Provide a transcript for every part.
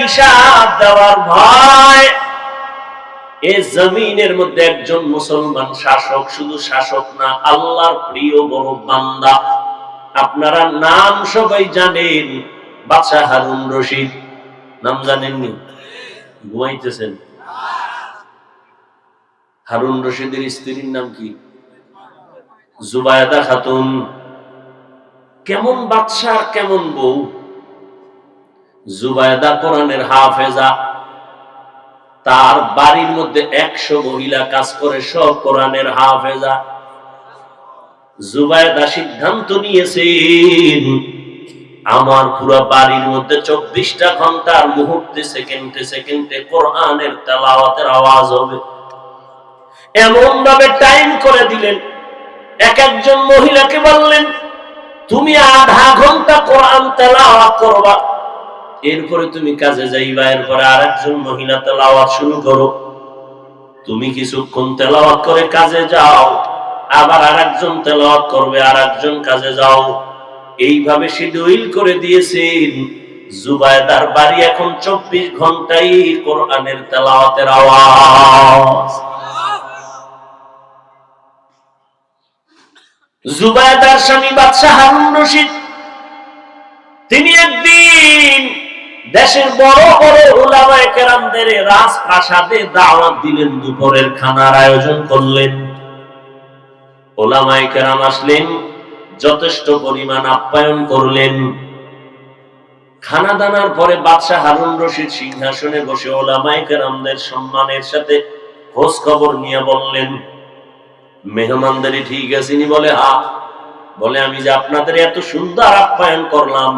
হিসাব দেওয়ার ভয়। এ জমিনের মধ্যে একজন মুসলমান শাসক, শুধু শাসক না, আল্লাহর প্রিয় বড় বান্দা। আপনারা নাম সবাই জানেন, বাদশাহ হারুন রশিদ। নাম জানেননি? ঘুমাইতেছেন? হারুন রশিদের স্ত্রীর নাম কি? জুবায়দা খাতুন। কেমন বাদশাহ কেমন বউ? জুবায়দা কোরআনের হাফেজা, তার বাড়ির মধ্যে একশো মহিলা কাজ করে, সব কোরআনের হাফেজা। জুবায়দা সিদ্ধান্ত নিয়েছেন, আমার পুরো বাড়ির মধ্যে চব্বিশটা ঘণ্টার মুহূর্তে সেকেন্ডে সেকেন্ডে কোরআনের তেলাওয়াতের আওয়াজ হবে। এমন ভাবে টাইম করে দিলেন, এক একজন মহিলাকে বললেন, তুমি আধা ঘণ্টা কোরআন তেলাওয়াত করবা। এরপরে তুমি কাজে যাইবা, এরপরে আরেকজন মহিলা তেলাওয়াত শুরু করো। তুমি কিছুক্ষণ তেলাওয়াত করে কাজে যাও, আবার আরেকজন তেলাওয়াত করবে, আরেকজন কাজে যাও। এইভাবে শিডিউল করে দিয়েছেন। জুবায়দার বাড়ি এখন চব্বিশ ঘন্টাই কোরআনের তেলাওয়াতের আওয়াজ। জুবায়দার স্বামী বাদশাহ হারুন রশিদ, তিনি একদিন দেশের বড় বড় ওলামায়ে কেরামদের রাজপ্রাসাদে দাওয়াত দিলেন, দুপুরের খানার আয়োজন করলেন। ওলামায়ে কেরাম আসলেন, যথেষ্ট পরিমাণ আপ্যায়ন করলেন। খানা দানার পরে বাদশাহ হারুন রশিদ সিংহাসনে বসে ওলামায়ে কেরামদের সম্মানের সাথে খোঁজ খবর নিয়ে বললেন মেহমানদারি ঠিক আছেনি বলে হা বলে, আমি যে আপনাদের এত সুন্দর আপ্যায়ন করলাম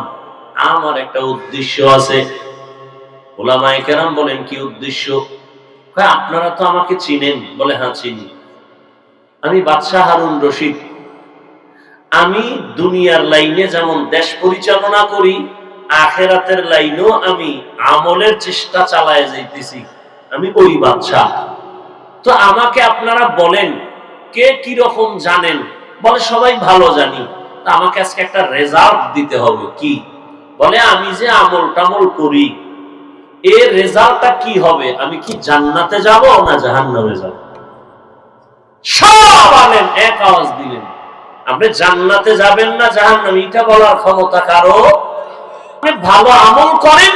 আমার একটা উদ্দেশ্য আছে। ওলামায়ে কেরাম বলেন, কি উদ্দেশ্য? আপনারা তো আমাকে চিনেন। বলে হ্যাঁ চিনি। আমি বাদশাহ হারুন রশিদ। আমি দুনিয়ার লাইনে যেমন দেশ পরিচালনা করি, আখেরাতের লাইনেও আমি আমলের চেষ্টা চালায় যাইতেছি। আমি ওই বাদশাহ। তো আমাকে আপনারা বলেন, কে কি রকম জানেন? বলে, সবাই ভালো জানি। তা আমাকে আজকে একটা রেজাল্ট দিতে হবে। কি? বলে, আমি যে আমল টামল করি, এর রেজাল্টটা কি হবে? আমি কি জান্নাতে যাব না জাহান্নামে যাব? সব আলেন এক আওয়াজ দিলেন, আপনি জান্নাতে যাবেন না জাহান্নামে? এটা বলার ক্ষমতা কারও? আপনি ভালো আমল করেন,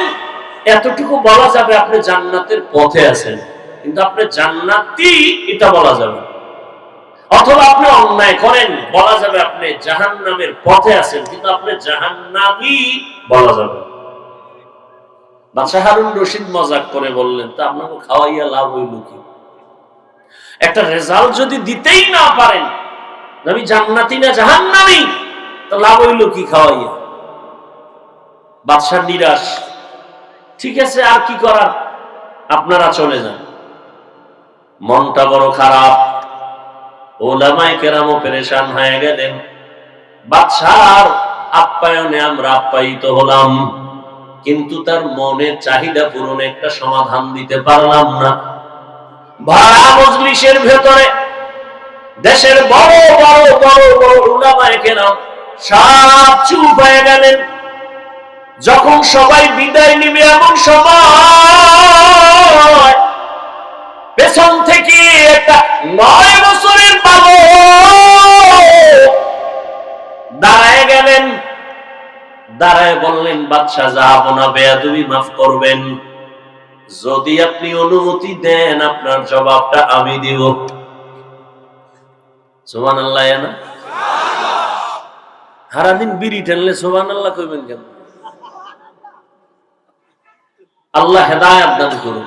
এতটুকু বলা যাবে আপনি জান্নাতের পথে আছেন। কিন্তু আপনি জান্নাতি, এটা বলা যাবে। অথবা আপনি অন্যায় করেন, বলা যাবে আপনি জাহান্নামের পথে আছেন, কিন্তু আপনি জাহান্নামি বলা যাবে বাদশাহ হারুন রশিদ মজাক করে বললেন, তা আপনাকে খাওয়াইয়া লাভ হইল কি? একটা রেজাল্ট যদি দিতেই না পারেন আমি জান্নাতি না, জাহান্নামি, তো লাভ হইল কি খাওয়াইয়া? বাদশাহ নিরাশ। ঠিক আছে, আর কি করার? আপনারা চলে যান। মনটা বড় খারাপ। ওলামাই কেরামও পেরেশান হয়ে গেলেন। আপ্যায়নে আমরা আপ্যায়িত হলাম, কিন্তু তার চাহিদা একটা সমাধান দিতে পারলাম না। ভাড়া ভেতরে দেশের বড় বড় বড় বড় উলামায়ে কেরাম সব চুপ হয়ে গেলেন। যখন সবাই বিদায় নিবে এমন সময় পেছন থেকে একটা নয় বছরের বালক দাঁড়ায় গেলেন। দাঁড়ায় বললেন বাদশাহ যাব না, বেয়াদবি মাফ করবেন। যদি আপনি অনুমতি দেন, আপনার জবাবটা আমি দিব। সোমান আল্লাহ না? সারাদিন বিড়ি টেনলে সোমান আল্লাহ কইবেন কেন? আল্লাহ হেদায়াত দান করুন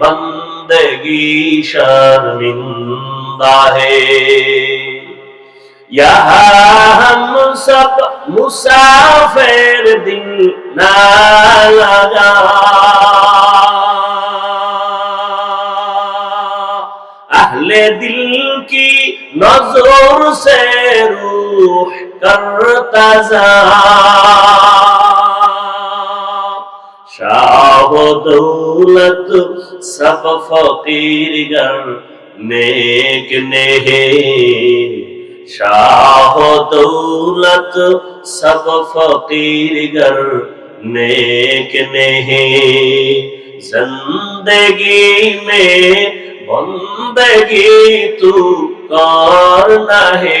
بندگی شرمندہ ہے یہاں ہم سب مسافر دل نہ لگا اہل دل کی نظر سے روح کر تزا শাহ দৌলত সব ফকির গর নেক নেহে। শাহ দৌলত সব ফকির গর নেক নেহে। জিন্দগি মে বন্দগি তু কর নহে।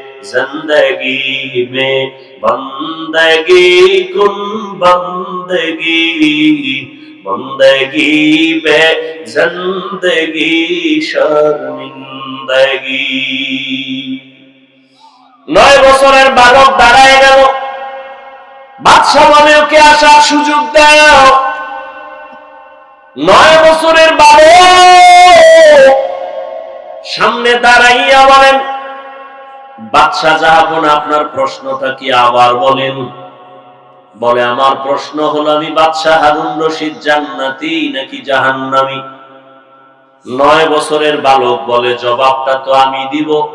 زندگی میں بندگی کن بندگی بندگی بے زندگی শর্মিন্দগি নয় বছরের বালক দাঁড়ায় গেল বাদশাহ বলে ওকে আসার সুযোগ দাও নয় বছরের বালক সামনে দাঁড়াইয়া বলেন বাদশাহ জাহাবন, আপনার প্রশ্নটা কি আবার বলেন? বলে, আমার প্রশ্ন হলো, আমি বাদশাহ হারুন রশিদ জান্নাতি নাকি জাহান্নামি? নয় বছরের বালক বলে, জবাবটা তো আমি দিব।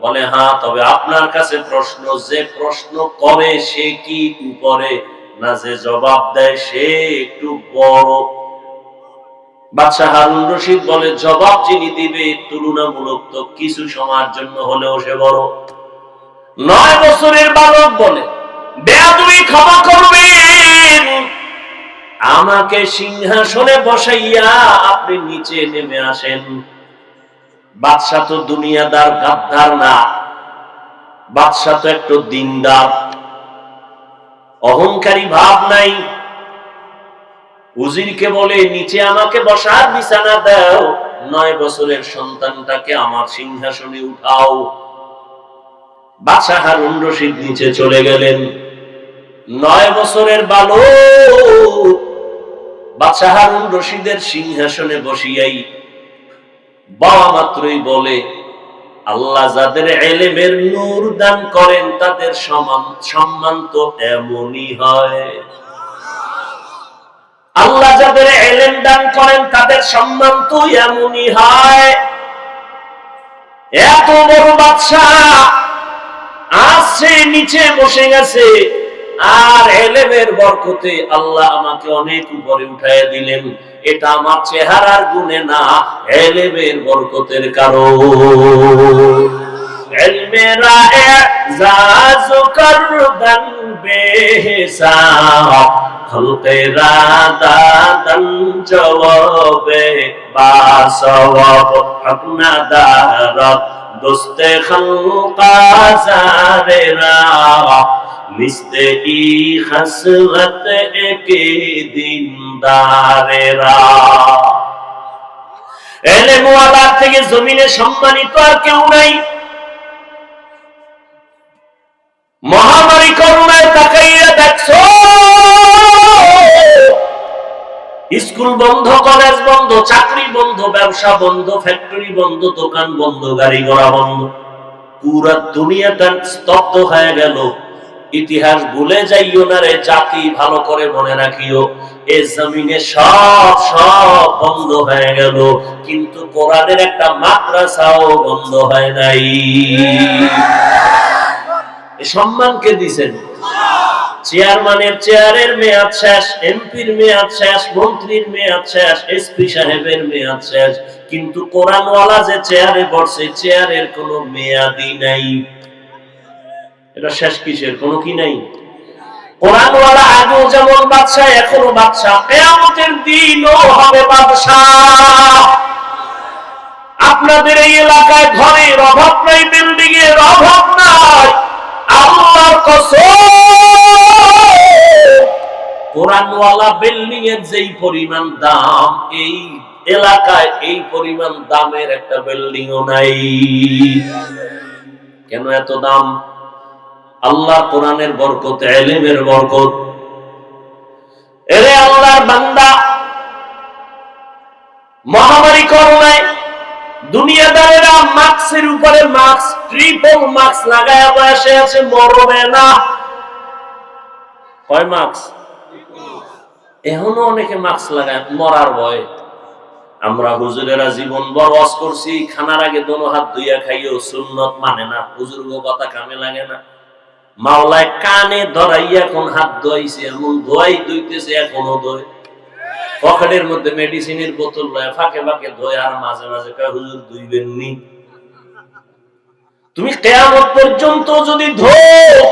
বলে হ্যাঁ তবে আপনার কাছে প্রশ্ন, যে প্রশ্ন করে সে কি উপরে না যে জবাব দেয়, সে একটু বড় বাদশাহ হারুন রশিদ বলে, জবাব যিনি দিবে, তুলনামূলক তো কিছু সময়ের জন্য হলেও সে বড়। নয় বছরের বালক বলে ক্ষমা করবেন। আমাকে সিংহাসনে বসাইয়া আপনি নিচে নেমে আসেন। বাদশাহ তো দুনিয়াদার গাদ্দার না। বাদশাহ তো একটু দিনদার। অহংকারী ভাব নাই। উজিরকে বলে, নিচে আমাকে বসার বিছানা দাও। নয় বছরের সন্তানটাকে আমার সিংহাসনে উঠাও। বাদশাহ হারুন রশিদ নিচে চলে গেলেন। নয় বছরের বালক বাদশাহ হারুন রশিদের সিংহাসনে বসিয়াই বাবা মাত্রই বলে, আল্লাহ যাদের এলেমের নূর দান করেন, তাদের সমান সম্মান তো এমনই হয়। আল্লাহ যাদের এলেম দান করেন, তাদের সম্মান তো এমনই হয়। এত বড় বাদশাহ নিচে বসে গেছে, আর এলেমের বরকতে আল্লাহ আমাকে অনেক উপরে উঠাইয়া দিলেন। এটা আমার চেহারার গুণে না, এলেমের বরকতের কারণ। এলমেরা এজাজ করদান বেহিসাব খলকেরা দাদান জবাবে বাসওয়াব, হকনা দারত দোস্তে খলকা জারেরা মিস্তে ই খসলত একে দিনদারেরা এলেম ওয়ালার থেকে জমিনে সম্মানিত আর কেউ নাই। মহামারী করোনায় তাকাইয়া দেখছ? স্কুল বন্ধ, কলেজ বন্ধ, চাকরি বন্ধ, ব্যবসা বন্ধ, ফ্যাক্টরি বন্ধ, দোকান বন্ধ, গাড়ি ঘোড়া বন্ধ। পুরা দুনিয়াটা স্তব্ধ হয়ে গেল। ইতিহাস ভুলে যাইও না রে, জাতি ভালো করে মনে রাখিও। এ জমিনে সব সব বন্ধ হয়ে গেল। কিন্তু কোরআনের একটা মাদ্রাসাও বন্ধ হয় নাই। সম্মানকে দিছেন? চেয়ারম্যানের চেয়ারের মেয়াদ শেষ, এমপির মেয়াদ শেষ, মন্ত্রীর মেয়াদ শেষ, এসপি সাহেবের মেয়াদ শেষ। কিন্তু কোরআনওয়ালা যে চেয়ারে বসে, চেয়ারের কোনো মেয়াদি নাই। এটা শেষ কিসের? কোনো কি নাই? কোরআনওয়ালা আগেও যেমন বাদশাহ, এখনও বাদশাহ। কেয়ামতের দিনও হবে বাদশাহ। আপনাদের এই এলাকায় ঘরের অভাব নাই বিল্ডিং এর অভাব নাই। আল্লাহর কোরআনওয়ালা বিল্ডিং এর যেই পরিমাণ দাম, এই এলাকায় এই পরিমাণ দামের একটা নাই। কেন এত দাম? আল্লাহ কোরআনের বরকত, এলেমের বরকত। এরে আল্লাহর বান্দা, মহামারী করোনায় দুনিয়াদারেরা মাস্কের উপরে মাস্ক ট্রিপল মাস্ক লাগায় বসে আছে, মরবে না। কয় মাস্ক? এখনও অনেকে মাস্ক লাগায়, মরার ভয়। আমরা হুজুরেরা জীবন ওয়াজ করছি, খানার আগে দোনো হাত ধুইয়া খাইও, সুন্নত মানে না। হুজুর কথা কামে লাগে না। মাওলায় কানে ধরাইয়া এখন হাত ধোয়াইছে, এমন ধোয়াই ধুইতেছে, এখনও ধোয়। পকেটের মধ্যে মেডিসিনের বোতল লয় ফাঁকে ফাঁকে ধোয় আর মাঝে মাঝে হুজুর ধুইবেন নি তুমি কেয়ামত পর্যন্ত যদি ধো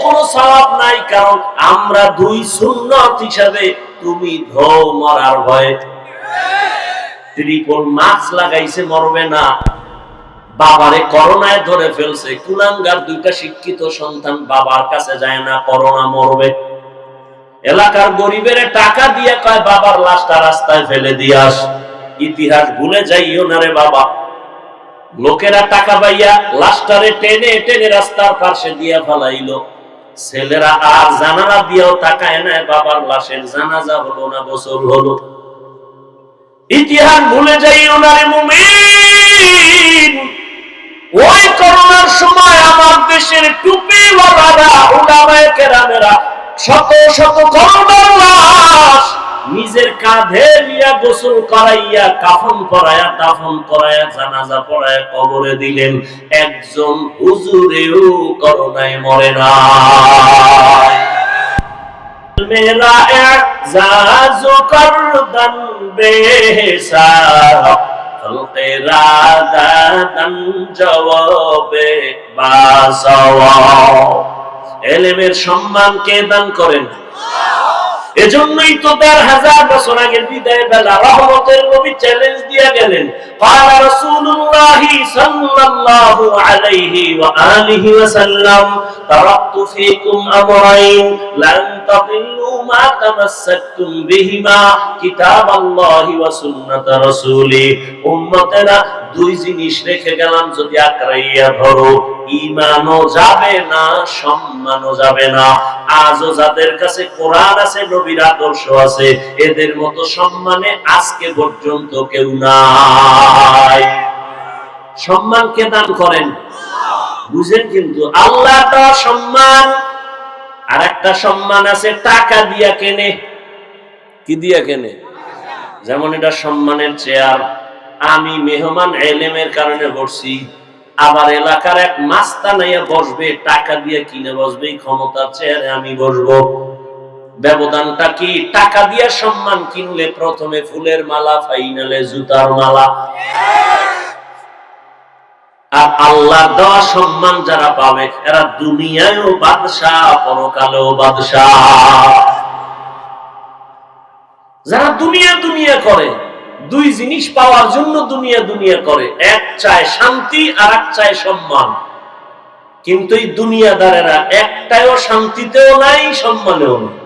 কোনো সওয়াব নাই, কারণ আমরা দুই হিসাবে তুমি ধো মরার ভয়ে। ত্রিপল মাস্ক লাগাইছে, মরবে না। বাবারে করোনায় ধরে ফেলছে। কুলাঙ্গার দুইটা শিক্ষিত সন্তান বাবার কাছে যায় না, করোনা মরবে। এলাকার গরিবের টাকা দিয়ে কয়, বাবার লাশটা রাস্তায় ফেলে দিয়ে আস। ইতিহাস ভুলে যাইও না রে বাবা। লোকেরা টাকা পাইয়া লাশটারে টেনে টেনে রাস্তার পাশে দিয়া ফেলাইলো। ছেলেরা আর জানালা দিয়েও তাকায় না বাবার লাশের জানাজা হলো না, গোসল হলো। ইতিহাস ভুলে যাইও না রে মুমিন। ওই করোনার সময় আমার দেশের টুপিওয়ালারা উলামায়ে কেরামেরা শত শত করোনার লাশ নিজের কাঁধে নিয়ে গোসল করাইয়া, কাফন পরায়া দাফন করায়া জানাজা পড়ায়া কবরে দিলেন। একজন হুজুরেও করোনায় মরে না জবাবে বাসাওয়া। এলেমের সম্মান কে দান করেন এজন্যই তো দেড় হাজার বছর আগের বিদায় বেলা রহমতের নবী চ্যালেঞ্জ দিয়ে গেলেন قال رسول الله صلى الله عليه وآله وسلم تركت فيكم أمرين لن تضلوا ما تمسكتم بهما كتاب الله وسنة رسوله উম্মতেরা দুই জিনিস রেখে গেলাম, যদি আঁকড়াইয়া ধরো ইমানও যাবে না, সম্মানও যাবে না। আজও যাদের কাছে কোরআন আছে, নবীর আদর্শ আছে, এদের মতো সম্মানে আজকে পর্যন্ত কেউ নাই। সম্মান কে দান করেন? বুঝেন কিন্তু, আল্লাহ তার সম্মান। আর একটা সম্মান আছে, টাকা দিয়া কেনে। কি দিয়া কেনে? যেমন এটা সম্মানের চেয়ার। আমি মেহমান এলেমের কারণে বসছি। আবার এলাকার এক মাস্তা নাইয়া বসবে, টাকা দিয়ে কিনে বসবে ক্ষমতার চেয়ারে আমি বসবো। ব্যবধানটা কি? টাকা দিয়ে সম্মান কিনলে প্রথমে ফুলের মালা, ফাইনালে জুতার মালা। আর আল্লাহ দেওয়া সম্মান যারা পাবে, এরা দুনিয়ায়ও বাদশাহ, পরকালেও বাদশাহ। যারা দুনিয়া দুনিয়া করে দুই জিনিস পাওয়ার জন্য দুনিয়া দুনিয়া করে, এক চায় শান্তি আর এক চায় সম্মান। কিন্তু এই দুনিয়াদারেরা একটাও শান্তিতেও নাই, সম্মানেও নেই।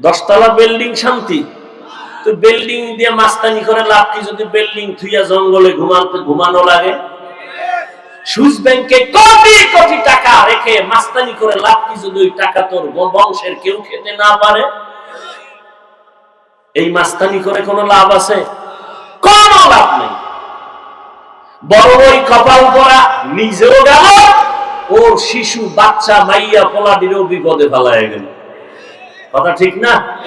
দশতলা বিল্ডিং শান্তি। তো বিল্ডিং দিয়ে মাস্তানি করে লাভ কি যদি বিল্ডিং থুইয়া জঙ্গলে ঘুমাতে ঘুমানো লাগে? সুইস ব্যাংকে কোটি কোটি টাকা রেখে মাস্তানি করে লাভ কি যদি ওই টাকা তোর বংশের কেউ খেতে না পারে? এই মাস্তানি করে কোনো লাভ আছে? কোন লাভ নেই। বড় ওই কপাল করা নিজেও গেল, ওর শিশু, বাচ্চা মাইয়া পোলাটিরও বিপদে ফেলায় গেল। কথা ঠিক না?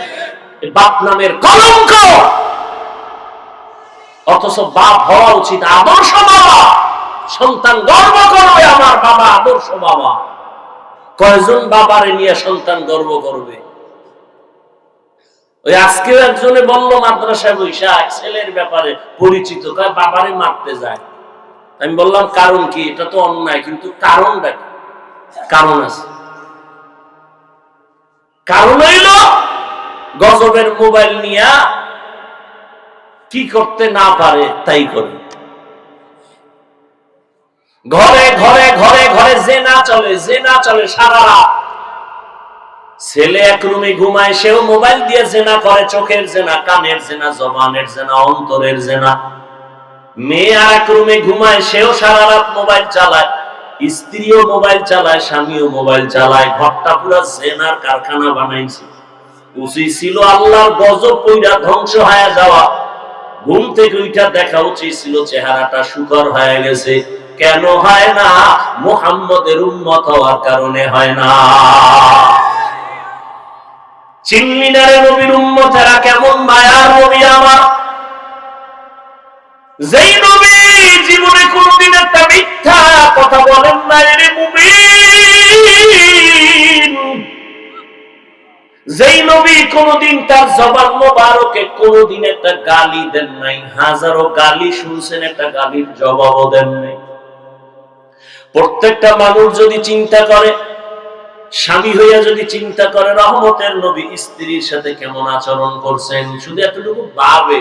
বাপ নামের কলঙ্ক। অথচ বাপ হওয়া উচিত আদর্শ বাবা। সন্তান গর্ব করবে আমার বাবা, আদর্শ বাবা। কয়জন বাবারে নিয়ে সন্তান গর্ব করবে? ওই আজকেও একজনে বলল মাদ্রাসায় বৈশা ছেলের ব্যাপারে পরিচিত বাবারে মারতে যায়। আমি বললাম, কারণ কি? এটা তো অন্যায়, কিন্তু কারণ আছে। কারণ হইল, গজবের মোবাইল নিয়া কি করতে না পারে, তাই করে। ঘরে ঘরে ঘরে ঘরে জেনা চলে জেনা চলে, সারা রাত ছেলে এক রুমে ঘুমায়, সেও মোবাইল দিয়ে জেনা করে, চোখের জেনা, কানের জেনা, জবানের জেনা, অন্তরের জেনা। মেয়ে আর এক রুমে ঘুমায়, সেও সারা রাত মোবাইল চালায়, স্ত্রীও মোবাইল চালায়, স্বামীও মোবাইল চালায়, ঘরটা পুরো জেনার কারখানা বানাইছে। উচিত ছিল আল্লাহর গজব কইরা ধ্বংস হয়ে যাওয়া। ঘুম থেকে উঠা দেখা উচিত ছিল চেহারাটা সুকর হয়ে গেছে। কেন হয় না? মোহাম্মদের উন্মত হওয়ার কারণে হয় না। নবীর উম্মতেরা কেমন মায়ার নবী আমার? যেই নবী জীবনে কোনদিন একটা মিথ্যা কথা বলেন না যেই নবী কোনদিন তার জবান মোবারকে কোনদিন একটা গালি দেন নাই, হাজারো গালি শুনছেন, একটা গালির জবাবও দেন নাই। প্রত্যেকটা মানুষ যদি চিন্তা করে স্বামী হইয়া যদি চিন্তা করে, রহমতের নবী স্ত্রীর সাথে কেমন আচরণ করছেন? শুধু এতটুকু ভাবে।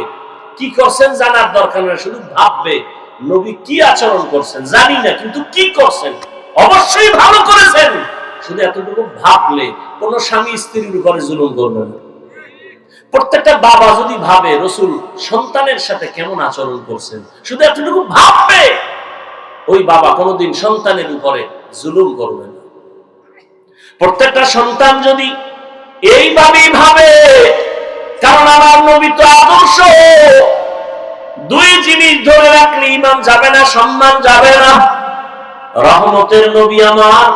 কি করছেন জানার দরকার নেই, শুধু ভাববে, নবী কি আচরণ করছেন? জানি না, কিন্তু কি করছেন? অবশ্যই ভালো করেছেন। শুধু এতটুকু ভাবলে কোন স্বামী স্ত্রীর উপরে জুলুম করবে না। প্রত্যেকটা বাবা যদি ভাবে, রসুল সন্তানের সাথে কেমন আচরণ করছেন? শুধু এতটুকু ভাববে, ওই বাবা কোনোদিন সন্তানের উপরে জুলুম করবে না। প্রত্যেকটা সন্তান যদি এইভাবেই ভাবে, কারণ আমার নবী তো আদর্শ, দুই জিনিস ধরে রাখলে ইমান যাবে না, সম্মান যাবে না। রহমতের নবী আমার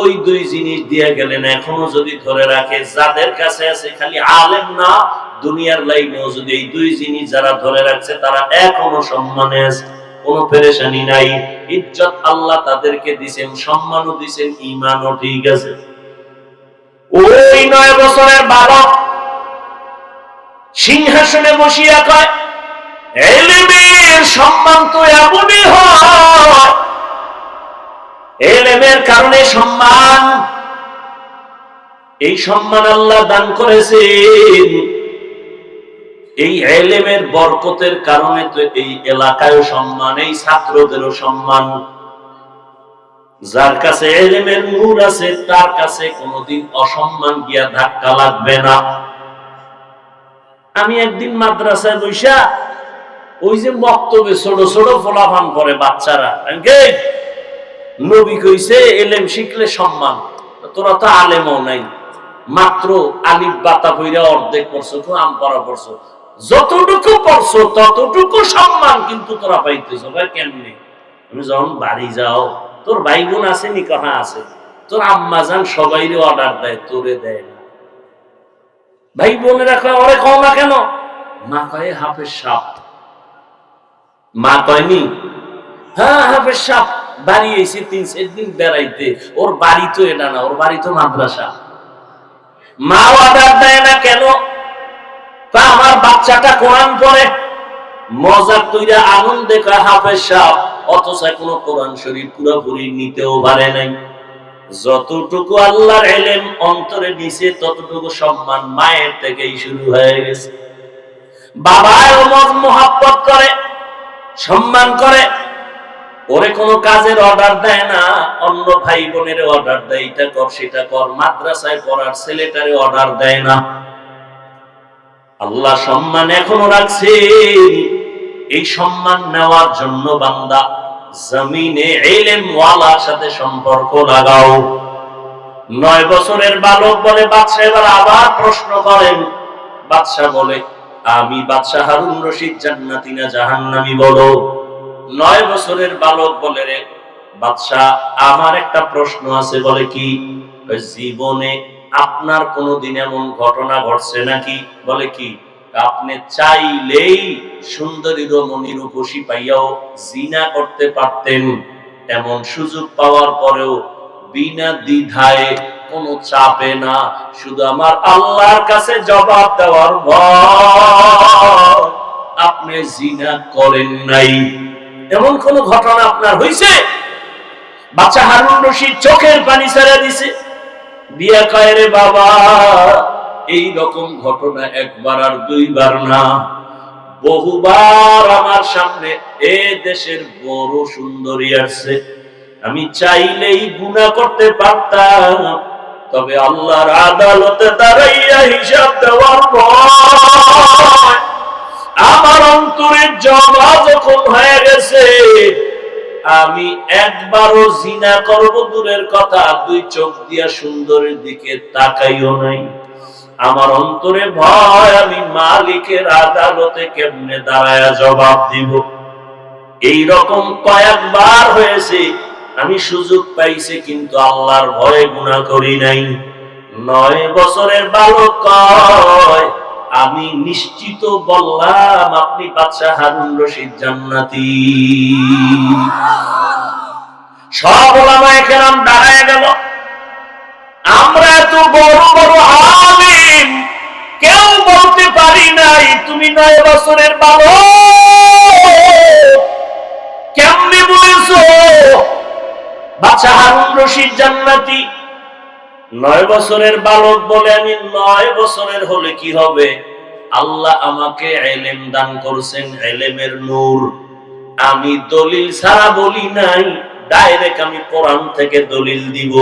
ওই দুই জিনিস দিয়ে গেলেন। এখনও যদি ধরে রাখে, যাদের কাছে আছে, খালি আলেম না, দুনিয়ার লাইনেও যদি এই দুই জিনিস যারা ধরে রাখছে, তারা এখনও সম্মানে আছে, কোনো পেরেশানি নাই। ইজ্জত আল্লাহ তাদেরকে দিছেন, সম্মানও দিছেন ইমানও ঠিক আছে। ওই নয় বছরের বালক সিংহাসনে বসিয়া কয় সম্মান তো এমনই এলেমের কারণে সম্মান, এই সম্মান আল্লাহ দান করেছেন। এই এলেমের বরকতের কারণে তো এই এলাকায় সম্মান, এই ছাত্রদেরও সম্মান। যার কাছে এলেমের নূর আছে, তার কাছে কোনোদিন অসম্মান গিয়া ধাক্কা লাগবে না। আমি একদিন মাদ্রাসায় বৈশা ওই যে বক্তব্যে ছোট ছোট ফলাফান করে বাচ্চারা নবী কইছে, এলেম শিখলে সম্মান। তোরা তো আলেমও নাই, মাত্র আলিফ বাতা বইরা অর্ধেক পড়ছো, তো আম পড়া পড়ছো। যতটুকু পড়ছো, ততটুকু সম্মান কিন্তু তোরা পাইতেছো, ভাই, কেমনে? তুমি যখন বাড়ি যাও তোর ভাই বোন আছে নি? কথা আছে। তোর আম্মা যান সবাই অর্ডার দেয়, তোরে দেয় না। ভাই বোনেরা কয়, ওরে কও না কেন? মা কয়ে হাফেজ সাপ। মা কয়নি হ্যাঁ হাফেজ সাপ, বাড়ি এসে তিন চার দিন বেড়াইতে। ওর বাড়ি তো এটা না, ওর বাড়ি তো মাদ্রাসা। মা অর্ডার দেয় না কেন? তা আমার বাচ্চাটা কোরআন পড়ে। মজার তৈরা আনন্দে কয় হাফের সাপ অথচ কোনো কোরআন শরীফ পুরোপুরি নিতেও পারে নাই। যতটুকু আল্লাহর এলেম অন্তরে দিছে ততটুকু সম্মান মায়ের থেকেই শুরু হয়ে গেছে। বাবায় করে, সম্মান করে, ওরে কোনো কাজের অর্ডার দেয় না, অন্য ভাই বোনের অর্ডার দেয়, এটা কর, সেটা কর, মাদ্রাসায় পড়ার ছেলেটারে অর্ডার দেয় না। আল্লাহ সম্মান এখনও রাখছে এই সম্মান নেওয়ার জন্য বান্দা, জমিনে এলেম ওয়ালার সাথে সম্পর্ক লাগাও। নয় বছরের বালক বলে বাদশাহ এবার আবার প্রশ্ন করেন। বাদশাহ বলে, আমি বাদশাহ হারুন রশিদ জান্নাতি না জাহান্নামি বলো? নয় বছরের বালক বলে রে, বাদশাহ, আমার একটা প্রশ্ন আছে। বলে কি? জীবনে আপনার কোনোদিন এমন ঘটনা ঘটছে নাকি? বলে কি? আপনি চাইলেই সুন্দরী রমণী রূপসী পাইয়াও জিনা করতে পারতেন। এমন সুযোগ পাওয়ার পরেও বিনা দ্বিধায় কোনো চাপে না, শুধু আমার আল্লাহর কাছে জবাব দেওয়ার আপনি জিনা করেন নাই। এমন কোন ঘটনা আপনার হয়েছে বাচ্চা হারুন রশিদ চোখের পানি ছেড়ে দিছে। বিয়া কয় রে বাবা? এই রকম ঘটনা একবার আর দুইবার না। বহুবার আমার সামনে এ দেশের বড় সুন্দরী আসছে। আমি চাইলেই গুনাহ করতে পারতাম, তবে আল্লাহর আদালতে দাঁড়াইয়া হিসাব দেওয়ার আমার অন্তরের জমা যখন হয়ে গেছে, আমি একবারও জিনা করব দূরের কথা, দুই চোখ দিয়া সুন্দরের দিকে তাকাইও নাই। আমার অন্তরে ভয়, আমি মালিকের আদালতে কেমনে দাঁড়ায়া জবাব দিব? এই রকম কয়েকবার হয়েছে, আমি সুযোগ পাইছি, কিন্তু আল্লাহর ভয়ে গুণা করি নাই। নয় বছরের বালক কয়, আমি নিশ্চিত বললাম, আপনি বাচ্চা হারুন রশিদ জান্নাতি। সব ওলামায়ে কেরাম দাঁড়ায় গেল। আমরা এত বড় বড় কেউ নাই, তুমি নয় বছরের বালক কেমনে বলেছ? বাচ্চা হারুন রশিদ জান্নাতি। নয় বছরের বালক বলে আমি নয় বছরের হলে কি হবে? আল্লাহ আমাকে এলেম দান করছেন, এলেমের নূর। আমি দলিল ছাড়া বলি নাই, ডাইরেক্ট আমি কোরআন থেকে দলিল দিব।